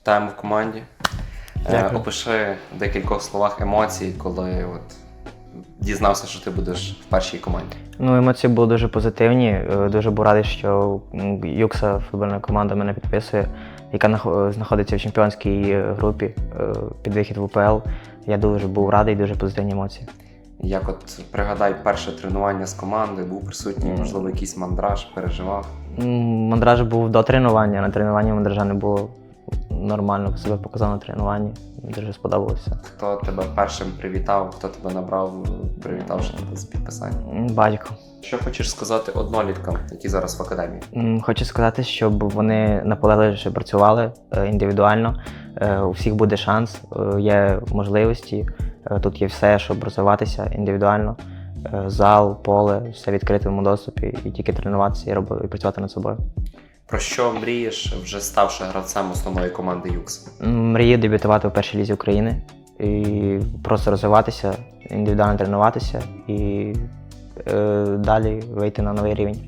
Вітаємо в команді. Е, Дякую. Опиши в декількох словах емоції, коли от дізнався, що ти будеш в першій команді. Ну, емоції були дуже позитивні. Е, Дуже був радий, що Юкса, футбольна команда, мене підписує, яка знаходиться в чемпіонській е, групі е, під вихід в УПЛ. Я дуже був радий, дуже позитивні емоції. Як от пригадай перше тренування з командою, був присутній, можливо, якийсь мандраж, переживав. Мандраж був до тренування. На тренуванні мандража не було нормально, себе показав на тренуванні. Дуже сподобалося. Хто тебе першим привітав, хто тебе набрав, привітавши тебе з підписанням. М, Батько. Що хочеш сказати одноліткам, які зараз в академії? Хочу сказати, щоб вони наполегливіше працювали е, індивідуально. Е, У всіх буде шанс, е, є можливості. Тут є все, щоб розвиватися індивідуально. Зал, поле, все в відкритому доступі, і тільки тренуватися і робити і працювати над собою. Про що мрієш, вже ставши гравцем основної команди Юкс? Мрію дебютувати в першій лізі України і просто розвиватися, індивідуально тренуватися і е, далі вийти на новий рівень.